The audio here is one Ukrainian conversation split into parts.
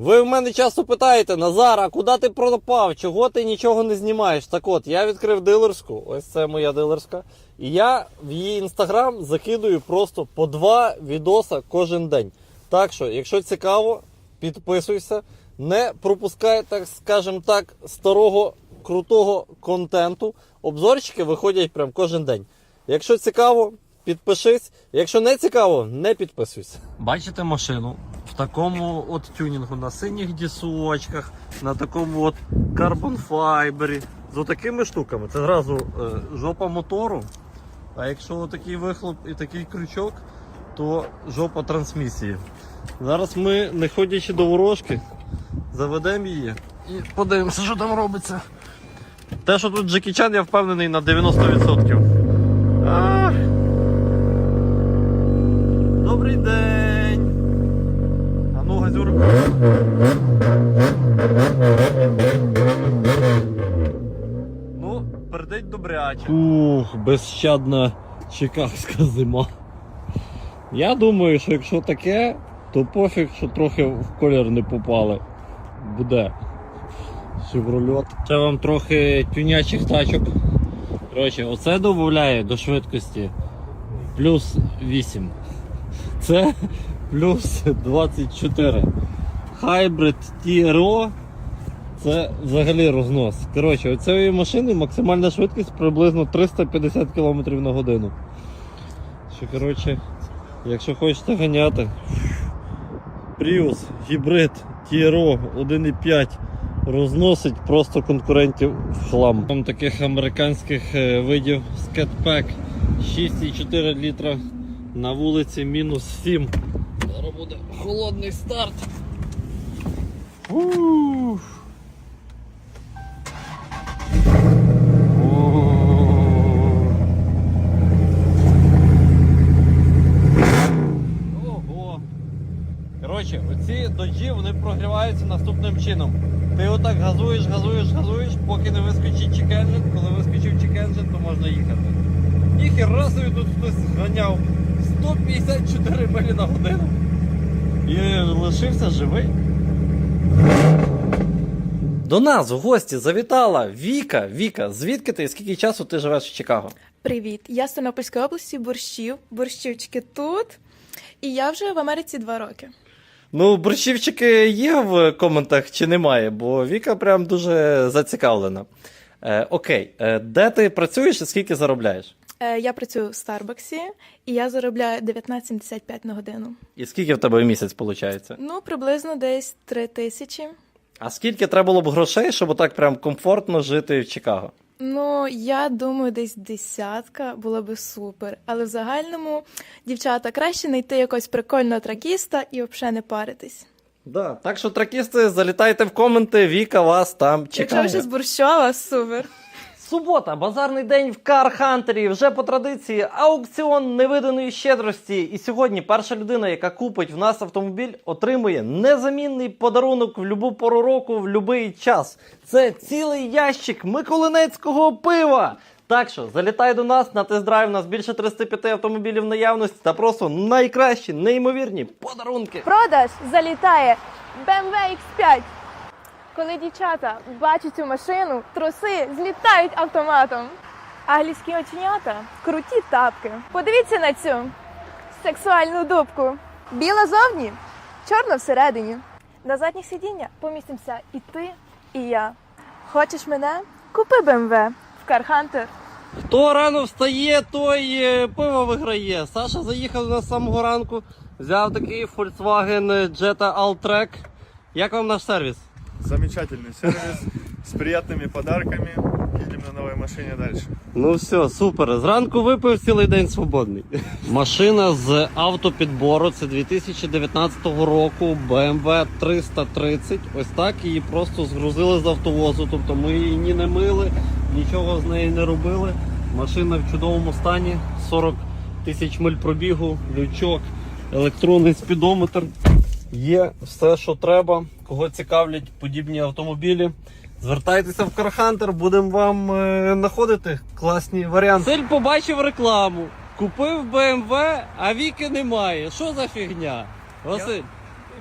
Ви в мене часто питаєте, Назар, а куди ти пропав? Чого ти нічого не знімаєш? Так от, я відкрив дилерську, ось це моя дилерська. І я в її інстаграм закидую просто по два відоса кожен день. Так що, якщо цікаво, підписуйся, не пропускай, так скажем так, старого крутого контенту. Обзорчики виходять прям кожен день. Якщо цікаво, підпишись. Якщо не цікаво, не підписуйся. Бачите машину в такому от тюнінгу на синіх дісочках, на такому от карбон файбері. З отакими штуками. Це зразу е, жопа мотору. А якщо такий вихлоп і такий крючок, то жопа трансмісії. Зараз ми, не ходячи до ворожки, заведемо її і подивимося, що там робиться. Те, що тут Джекі Чан, я впевнений на 90%. Добряче. Ух, безщадна чикагська зима. Я думаю, що якщо таке, то пофіг, що трохи в колір не попали. Буде. Шеврольот. Це вам трохи тюнячих тачок. Коротше, оце додає до швидкості плюс 8. Це плюс 24. Hybrid TRO це взагалі рознос. Коротше, у цієї машини максимальна швидкість приблизно 350 км на годину. Що, коротше, якщо хочете ганяти, Prius, гібрид, TRO 1.5 розносить просто конкурентів в хлам. Там таких американських е, видів скетпек 6,4 літра на вулиці мінус 7. Зараз буде холодний старт. Ух. Доджі вони прогріваються наступним чином. Ти отак газуєш, газуєш, газуєш, поки не вискочить чекенджин. Коли вискочив чекенджин, то можна їхати. Ніхера собі тут хтось ганяв 154 милі на годину. І лишився живий. До нас в гості завітала Віка. Віка, звідки ти і скільки часу ти живеш в Чикаго? Привіт, я з Тернопільської області, борщів, борщівчики тут. І я вже в Америці два роки. Ну, борщівчики є в коментах чи немає, бо Віка прям дуже зацікавлена. Е, окей, е, де ти працюєш і скільки заробляєш? Е, я працюю в Старбаксі, і я заробляю 19,75 на годину. І скільки в тебе в місяць виходить? Ну, приблизно десь 3 тисячі. А скільки треба було б грошей, щоб отак прям комфортно жити в Чикаго? Ну, я думаю, десь десятка була би супер. Але в загальному, дівчата, краще знайти якогось прикольного тракіста і взагалі не паритись. Да. Так що, тракісти, залітайте в коменти, Віка вас там Якщо чекає. ви ще з Борщова, супер. Субота, базарний день в Кархантері. Вже по традиції аукціон невиданої щедрості. І сьогодні перша людина, яка купить в нас автомобіль, отримує незамінний подарунок в будь-яку пору року, в будь-який час. Це цілий ящик Миколинецького пива. Так що залітай до нас на тест-драйв. У нас більше 35 автомобілів наявності та просто найкращі, неймовірні подарунки. Продаж залітає BMW X5. Коли дівчата бачать цю машину, труси злітають автоматом. Англійські оченята круті тапки. Подивіться на цю сексуальну дубку. Біла зовні, чорна всередині. На задніх сидіння помістимося і ти, і я. Хочеш мене? Купи BMW в Hunter. Хто рано встає, той е, пиво виграє. Саша заїхав з самого ранку, взяв такий Volkswagen Jetta Alltrack. Як вам наш сервіс? Замечательный сервис с приятными подарками. Едем на новой машине дальше. Ну все, супер. Зранку випив цілий день свободний. Машина з автопідбору. Це 2019 року BMW 330. Ось так її просто згрузили з автовозу. Тобто ми її ні не мили, нічого з неї не робили. Машина в чудовому стані. 40 тисяч миль пробігу, лючок, електронний спідометр. Є все, що треба. Кого цікавлять подібні автомобілі. Звертайтеся в Кархантер, будемо вам е, знаходити класні варіанти. Сель побачив рекламу, купив BMW, а віки немає. Що за фігня? Василь,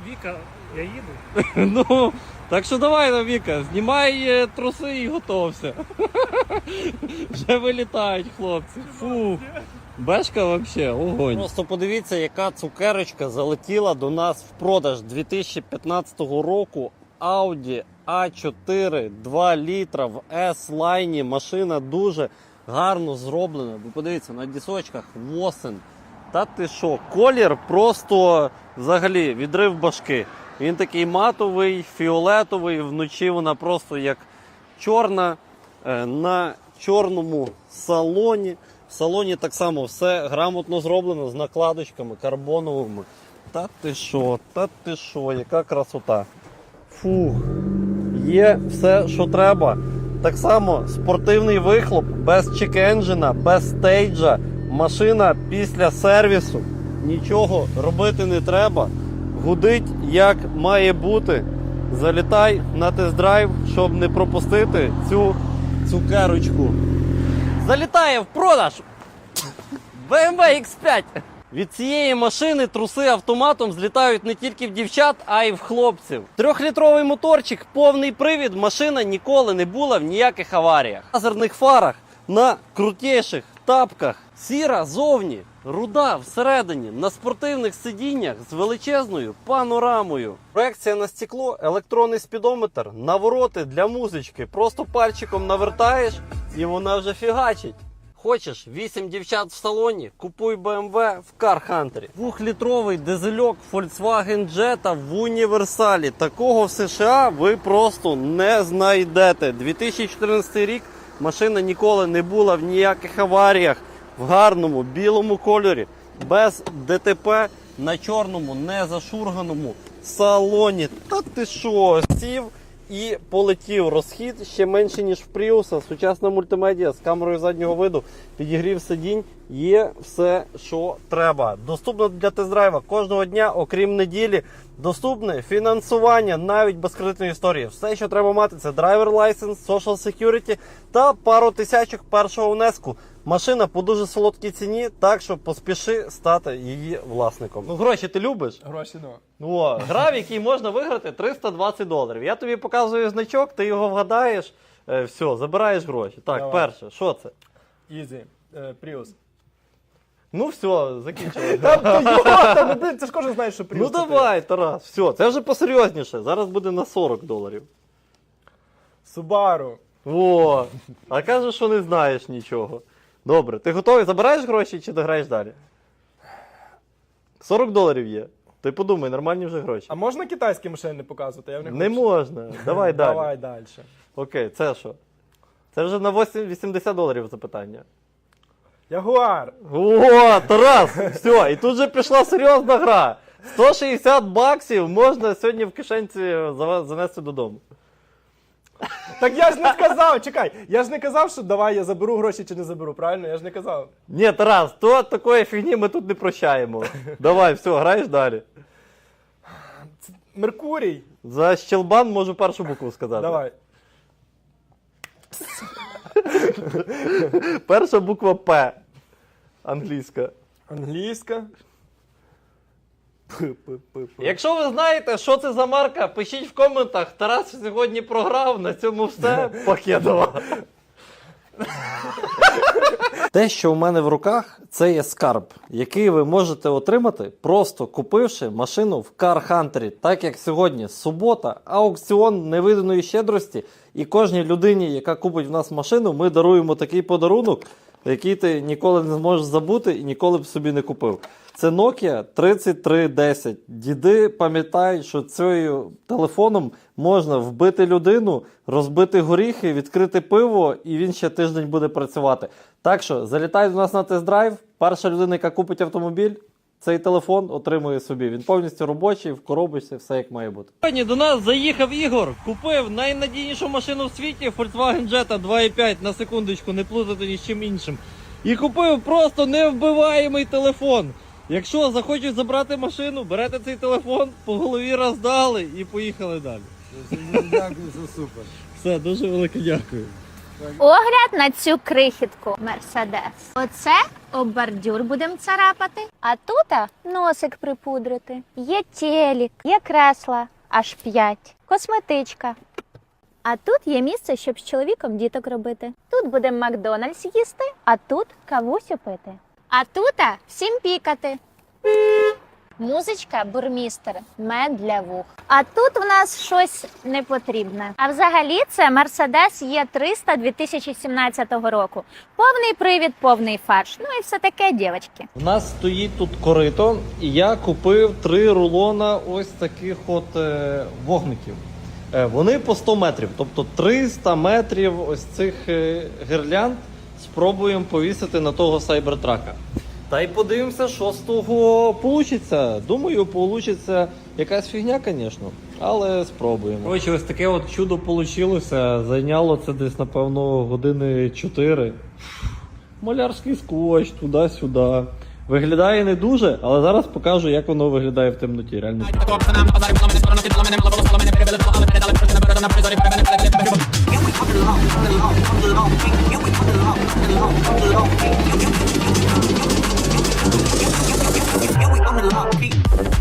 Віка Я їду. Ну, так що давай, ну, Віка, знімай е, труси і готовся. Вже вилітають хлопці. Фу. Бешка вообще огонь. Просто подивіться, яка цукерочка залетіла до нас в продаж 2015 року. Audi A4 2 літра в S-лайні. Машина дуже гарно зроблена. Ви подивіться, на дісочках восен. Та ти що, колір просто взагалі відрив башки. Він такий матовий, фіолетовий, вночі вона просто як чорна е, на чорному салоні. В салоні так само все грамотно зроблено з накладочками карбоновими. Та ти що, та ти що, яка красота. Фух, є все, що треба. Так само спортивний вихлоп без чек-енджина, без стейджа. Машина після сервісу. Нічого робити не треба. Гудить як має бути. Залітай на тест-драйв, щоб не пропустити цю цукерочку. Залітає в продаж BMW X5. Від цієї машини труси автоматом злітають не тільки в дівчат, а й в хлопців. Трьохлітровий моторчик, повний привід, машина ніколи не була в ніяких аваріях. На лазерних фарах, на крутіших тапках, сіра зовні, руда всередині, на спортивних сидіннях з величезною панорамою. Проекція на стекло, електронний спідометр, навороти для музички. Просто пальчиком навертаєш і вона вже фігачить. Хочеш 8 дівчат в салоні? Купуй BMW в Car Hunter. Двохлітровий дизельок Volkswagen Jetta в універсалі. Такого в США ви просто не знайдете. 2014 рік машина ніколи не була в ніяких аваріях. В гарному білому кольорі, без ДТП на чорному, не зашурганому салоні. Та ти що, сів і полетів. Розхід ще менше, ніж в Пріуса. Сучасна мультимедіа з камерою заднього виду, підігрів сидінь. Є все, що треба. Доступно для тест-драйва кожного дня, окрім неділі. Доступне фінансування навіть без кредитної історії. Все, що треба мати, це драйвер лайсенс, social security та пару тисячок першого внеску. Машина по дуже солодкій ціні, так що поспіши стати її власником. Ну, гроші ти любиш? Гроші ну. О, гра, в якій можна виграти 320 доларів. Я тобі показую значок, ти його вгадаєш, е, все, забираєш гроші. Так, Давай. перше, що це? Ізі. Е, Пріус. Ну все, закінчили. Там Тойота, ну це ж кожен знає, що Ну це давай, Тарас, все, це вже посерйозніше. Зараз буде на 40 доларів. Субару. О, а кажеш, що не знаєш нічого. Добре, ти готовий? Забираєш гроші чи дограєш далі? 40 доларів є. Ти подумай, нормальні вже гроші. А можна китайські машини показувати? Я не, Не хочу. можна. Давай далі. Давай далі. Окей, це що? Це вже на 8 80 доларів запитання. Ягуар. О, Тарас! Все, і тут же пішла серйозна гра. 160 баксів можна сьогодні в кишенці занести додому. Так я ж не сказав, чекай, я ж не казав, що давай я заберу гроші чи не заберу, правильно? Я ж не казав. Ні, Тарас, то такої фігні ми тут не прощаємо. Давай, все, граєш далі. Меркурій. За щелбан можу першу букву сказати. Давай. Перша буква П. Англійська. Англійська. Якщо ви знаєте, що це за марка, пишіть в коментах. Тарас сьогодні програв. На цьому все. Покедова. Те, що у мене в руках, це є скарб, який ви можете отримати, просто купивши машину в Car Hunter. Так як сьогодні субота, аукціон невиданої щедрості, і кожній людині, яка купить в нас машину, ми даруємо такий подарунок, який ти ніколи не зможеш забути і ніколи б собі не купив. Це Nokia 3310. Діди пам'ятають, що цим телефоном можна вбити людину, розбити горіхи, відкрити пиво, і він ще тиждень буде працювати. Так що залітай до нас на тест-драйв. Перша людина, яка купить автомобіль, цей телефон отримує собі. Він повністю робочий, в коробочці, все як має бути. Сьогодні до нас заїхав Ігор, купив найнадійнішу машину в світі Volkswagen Jetta 2.5 на секундочку, не плутати ні з чим іншим. І купив просто невбиваємий телефон. Якщо захочуть забрати машину, берете цей телефон, по голові роздали і поїхали далі. Дякую, це супер. Все, дуже велике дякую. Огляд на цю крихітку Мерседес. Оце об будемо царапати, а тут носик припудрити. Є телік, є кресла, аж 5. Косметичка. А тут є місце, щоб з чоловіком діток робити. Тут буде Макдональдс їсти, а тут кавусю пити. А тут всім пікати. Музичка бурмістер, мед для вух. А тут в нас щось непотрібне. А взагалі це Mercedes E300 2017 року. Повний привід, повний фарш. Ну і все таке, дівчатки. У нас стоїть тут корито, і я купив три рулона ось таких от е, вогників. Е, вони по 100 метрів, тобто 300 метрів ось цих е, гірлянд спробуємо повісити на того сайбертрака. Та й подивимося, що з того вийде. Думаю, вийде якась фігня, звісно, але спробуємо. Коротше, ось таке от чудо вийшло. Зайняло це десь, напевно, години 4. Малярський скотч, туди-сюди. Виглядає не дуже, але зараз покажу, як воно виглядає в темноті. Реально. Here we come in love,